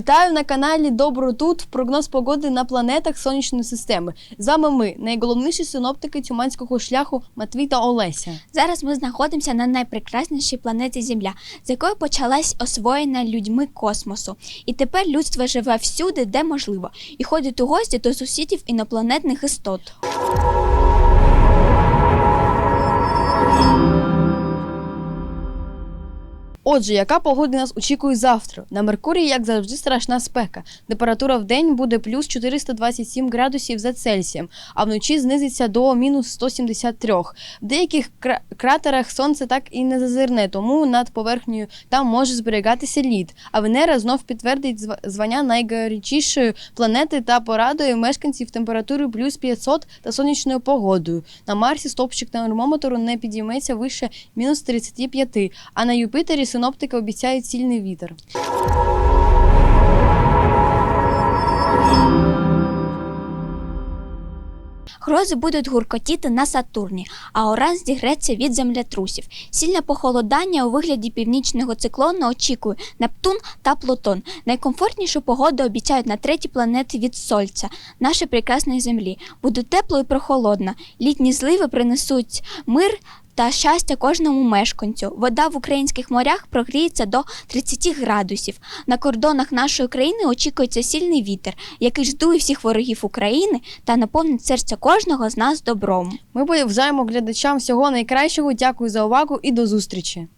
Вітаю на каналі Добро тут. Прогноз погоди на планетах сонячної системи. З вами ми, найголовніші синоптики тюманського шляху Матвій та Олеся. Зараз ми знаходимося на найпрекраснішій планеті Земля, з якої почалась освоєння людьми космосу. І тепер людство живе всюди, де можливо, і ходить у гості до сусідів інопланетних істот. Отже, яка погода нас очікує завтра? На Меркурії, як завжди, страшна спека. Температура в день буде плюс 427 градусів за Цельсієм, а вночі знизиться до мінус 173. В деяких кратерах сонце так і не зазирне, тому над поверхнею там може зберігатися лід. А Венера знов підтвердить звання найгарячішої планети та порадує мешканців температурою плюс 500 та сонячною погодою. На Марсі стопчик термометру не підійметься вище мінус 35, а на Юпітері синоптики обіцяють сильний вітер. Грози будуть гуркотіти на Сатурні, а Уран здігреться від землетрусів. Сильне похолодання у вигляді північного циклону очікує Нептун та Плутон. Найкомфортнішу погоду обіцяють на третій планеті від Сольця, нашої прекрасної землі. Буде тепло і прохолодно. Літні зливи принесуть мир. Та щастя кожному мешканцю. Вода в українських морях прогріється до 30 градусів. На кордонах нашої країни очікується сильний вітер, який ждує всіх ворогів України та наповнить серце кожного з нас добром. Ми бажаємо глядачам всього найкращого. Дякую за увагу і до зустрічі.